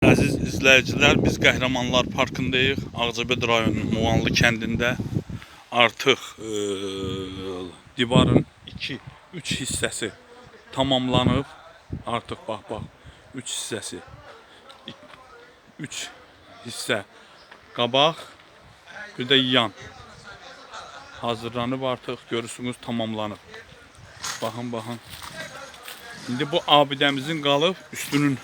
Əziz izləyicilər, biz Qəhrəmanlar Parkındayıq. Ağcabəd rayonunun Muğanlı kəndində artıq e, divarın 2 3 hissəsi tamamlanıb. Artıq bax bax 3 hissəsi 3 hissə qabaq, bir də yan hazırlanıb artıq görürsünüz tamamlanıb. Baxın, baxın. İndi bu abidəmizin qalıb üstünün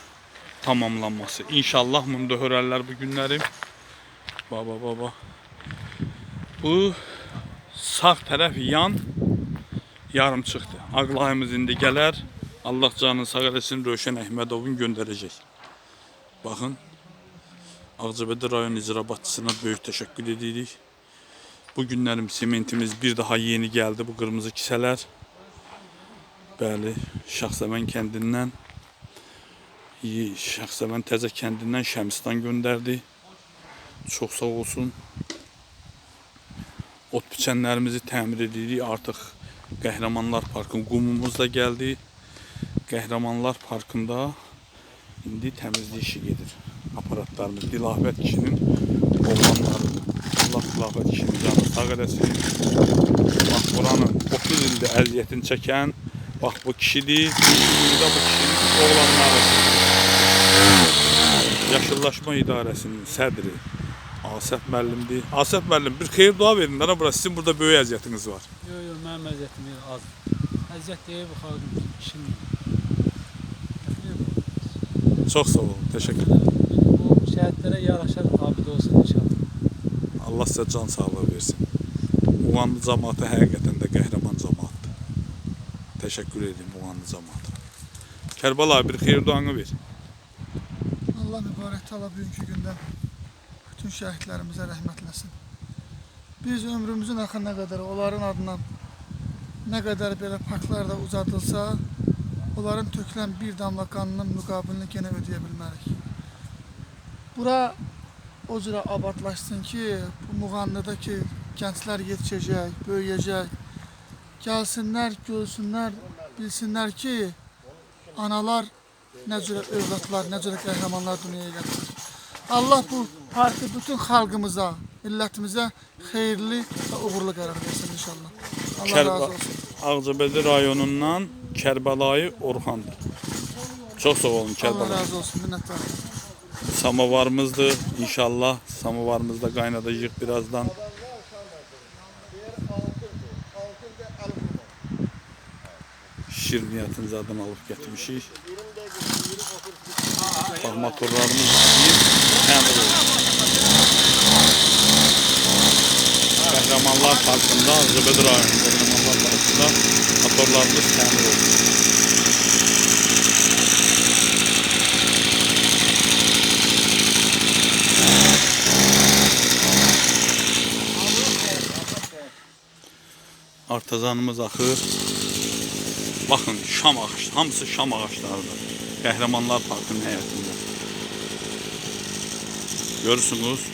tamamlanması. İnşallah bunu da bu günləri. Baba baba. Bu sağ tərəf yan yarım çıxdı. Ağlayımız indi gələr. Allah canını sağ eləsin Rövşən Əhmədovun göndərəcək. Baxın. Ağcabədi rayon icra başçısına böyük təşəkkür edirik. Bu günlərim sementimiz bir daha yeni gəldi bu qırmızı kisələr. Bəli, Şaxsəvən kəndindən Şəxsəvən Təzə kəndindən Şəmistan göndərdi. Çox sağ olsun. Ot biçənlərimizi təmir edirik. Artıq Qəhrəmanlar Parkın qumumuz da gəldi. Qəhrəmanlar Parkında indi təmizlik işi gedir. Aparatlarımız Dilafət kişinin oğlanları. Allah Dilafət kişinin canı sağ eləsin. Bax buranın 30 ildir əziyyətini çəkən bax bu kişidir. Burada bu kişinin oğlanları. Yaşıllaşma İdarəsinin sədri Asəf müəllimdir. Asəf müəllim bir xeyir dua verin də bura sizin burada böyük əziyyətiniz var. Yox, yox, mənim əziyyətim yox, az. Əziyyət deyil bu xalqın işim. Çox sağ olun. Təşəkkür ederim. Bu şəhidlərə yaraşar abid olsun inşallah. Allah sizə can sağlığı versin. Muğanlı cəmaatı həqiqətən də qəhrəman cəmaatdır. Təşəkkür edirəm Muğanlı cəmaatı. Kərbəla bir xeyir duanı ver. Allah mübarək tala bugünkü gündə bütün şəhidlərimizə rəhmət eləsin. Biz ömrümüzün axırına qədər onların adına nə qədər belə parklarda uzadılsa, onların tökülən bir damla qanının müqabilini yenə ödəyə bilmərik. Bura o cürə abadlaşsın ki, bu Muğanlıda ki, gənclər yetişəcək, böyüyəcək. Gəlsinlər, görsünlər, bilsinlər ki, analar nə cürə övladlar, nə cürə qəhrəmanlar dünyaya gətirir. Allah bu parkı bütün xalqımıza, millətimizə xeyirli və uğurlu qərar versin inşallah. Allah Kərba- razı olsun. Ağcabədi rayonundan Kərbəlayı Orxandır. Çox sağ olun Allah Kərbəla. razı olsun, minnətdarım. Samovarımızdır. İnşallah samovarımızda qaynadacağıq birazdan. Şirniyyatın zadını alıp getirmişik. Bak motorlarımız oldu. Qəhrəmanlar Parkında, Zıbıdı rayonu Qəhrəmanlar Parkında motorlarımız təmir oldu. Artazanımız axır. Baxın, şam ağaç, hamısı şam ağaçlarıdır. Qəhrəmanlar Parkının həyətində. Görürsünüz.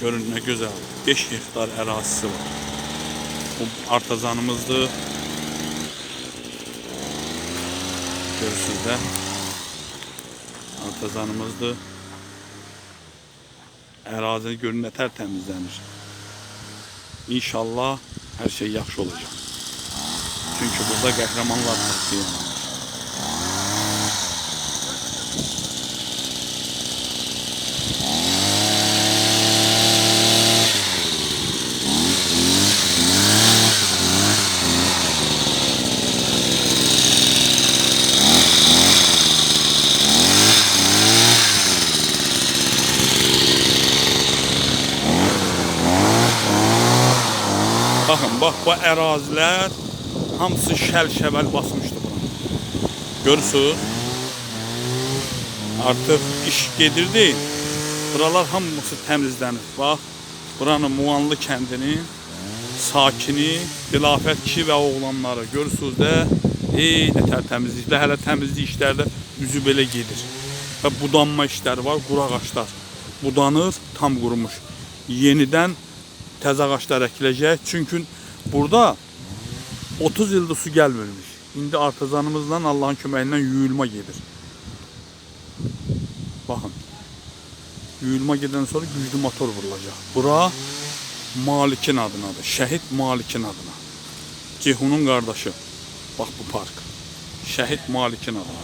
Görün nə gözəl. 5 hektar ərazisi var. Bu artazanımızdır. Görürsünüz də. Artazanımızdır. Ərazi görün nə tərtəmizlənir. İnşallah her şey yaxşı olacak. Çünkü burada haqqı yanır. Baxın, bax bu ərazilər hamısı şəl-şəbəl basmışdı buna. Görürsüz? Artıq iş gedirdi. Buralar hamısı təmizlənir. Bax, buranın Muğanlı kəndinin sakini, Dilafət kişi və oğlanları görürsüz də, ey nə tərtəmizlikdə, hələ təmizlik işlərdə üzü belə gedir. Və budanma işləri var, quru ağaclar. Budanır, tam qurumuş. Yenidən təzə ağaclar əkiləcək. Çünki burada 30 ildir su gəlmirmiş. İndi artazanımızla Allahın ilə yuyulma gedir. Baxın. Yuyulma gedən sonra güclü motor vurulacaq. Bura Malikin adınadır. Şəhid Malikin adına. Ceyhunun qardaşı. Bax bu park. Şəhid Malikin adına.